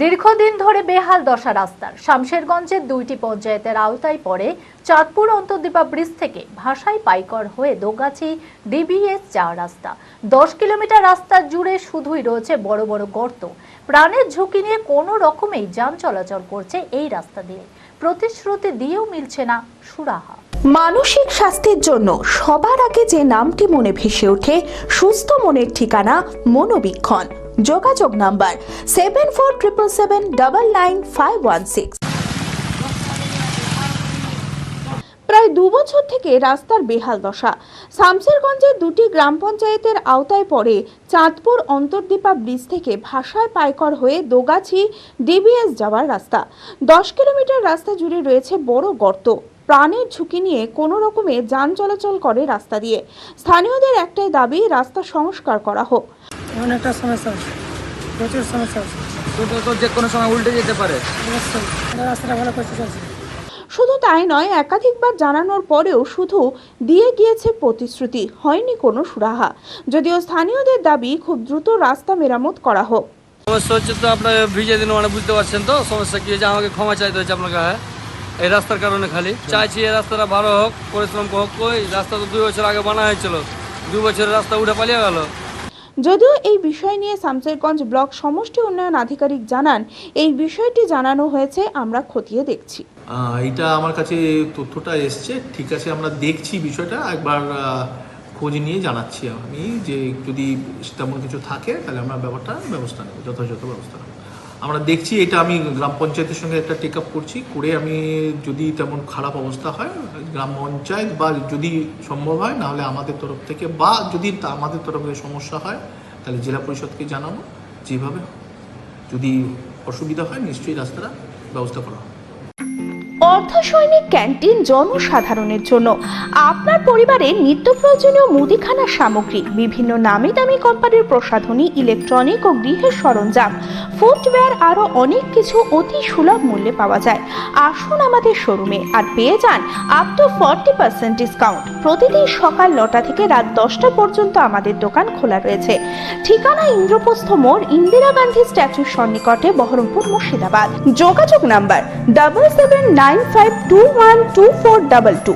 দীর্ঘদিন ধরে বেহাল দশা রাস্তার। শামশেরগঞ্জের দুইটি পঞ্চায়েতের আওতায় পড়ে চাঁদপুর অন্তর্দীপা ব্রিজ থেকে ভাষাই পাইকর হয়ে দোগাছি ডিবিএস যাওয়ার রাস্তা। দশ কিলোমিটার রাস্তা জুড়ে শুধুই রয়েছে বড় বড় গর্ত। প্রাণের ঝুঁকি নিয়ে কোনো রকমেই যান চলাচল করছে এই রাস্তা দিয়ে। প্রতিশ্রুতি দিয়েও মিলছে না সুরাহা। মানসিক স্বাস্থ্যের জন্য সবার আগে যে নামটি মনে ভেসে ওঠে, সুস্থ মনের ঠিকানা মনোবীক্ষণ। যোগাযোগ number seven four triple seven double nine five one six. প্রায় দু বছর থেকে রাস্তার বেহাল দশা। শামসেরগঞ্জের দুটি গ্রাম পঞ্চায়েতের আওতায় পড়ে চাঁদপুর অন্তর্দীপা ব্রিজ থেকে ভাষায় পাইকর হয়ে দোগাছি ডিবিএস যাওয়ার রাস্তা। দশ কিলোমিটার রাস্তা জুড়ে রয়েছে বড় গর্ত। প্রাণের ঝুঁকি নিয়ে কোনো রকমে যান চলাচল করে রাস্তা দিয়ে। স্থানীয়দের একটাই দাবি, রাস্তা সংস্কার করা হোক। এমন একটা সমস্যা আছে। প্রচুর সমস্যা আছে। তো যে কোনো সময় উল্টে যেতে পারে। অবশ্যই। রাস্তাটা ভালো করতে চাইছি। শুধু তাই নয় একাধিকবার জানানোর পরেও শুধু দিয়ে গিয়েছে প্রতিশ্রুতি হয়নি কোনো সুরাহা। যদিও স্থানীয়দের দাবি খুব দ্রুত রাস্তা মেরামত করা হোক। সমস্যা হচ্ছে তো আপনার ভিজে দিন মানে বুঝতে পারছেন তো সমস্যা কি হয়েছে? আমাকে ক্ষমা চাইতে হচ্ছে আপনার কাছে এই রাস্তার কারণে খালি। চাইছি এই রাস্তাটা ভালো হোক পরিশ্রম হোক কই রাস্তা তো দুই বছর আগে বানা হয়েছিল। দুই বছরের রাস্তা উঠে পালিয়ে গেল। যদিও এই বিষয় নিয়ে শামসেরগঞ্জ ব্লক সমষ্টি উন্নয়ন আধিকারিক জানান, এই বিষয়টি জানানো হয়েছে, আমরা খতিয়ে দেখছি। এটা আমার কাছে তথ্যটা এসছে, ঠিক আছে, আমরা দেখছি বিষয়টা, একবার খোঁজ নিয়ে জানাচ্ছি আমি, যে যদি তেমন কিছু থাকে, তাহলে আমরা ব্যাপারটা ব্যবস্থা নেব, যথাযথ ব্যবস্থা নেব। আমরা দেখছি, এটা আমি গ্রাম পঞ্চায়েতের সঙ্গে একটা টেক আপ করছি, করে আমি যদি তেমন খারাপ অবস্থা হয়, গ্রাম পঞ্চায়েত বা যদি সম্ভব হয়, নাহলে আমাদের তরফ থেকে বা যদি আমাদের তরফ থেকে সমস্যা হয়, তাহলে জেলা পরিষদকে জানাব, যেভাবে যদি অসুবিধা হয়, নিশ্চয়ই রাস্তাটা ব্যবস্থা করা হবে। অর্ধ সৈনিক ক্যান্টিন জনসাধারণের জন্য। আপনার পরিবারের নিত্য প্রয়োজনীয় মুদিখানার সামগ্রী, বিভিন্ন নামি দামি কোম্পানির প্রসাধনী, ইলেকট্রনিক ও গৃহের সরঞ্জাম ফুটওয়্যার আরও অনেক কিছু অতি সুলভ মূল্যে পাওয়া যায়। আসুন আমাদের শোরুমে আর পেয়ে যান up to forty percent discount প্রতিদিন সকাল নটা থেকে রাত দশটা পর্যন্ত আমাদের দোকান খোলা রয়েছে। ঠিকানা ইন্দ্রপ্রস্থ মোড়, ইন্দিরা গান্ধী স্ট্যাচুর সন্নিকটে বহরমপুর মুর্শিদাবাদ। যোগাযোগ number double seven nine five two one two four double two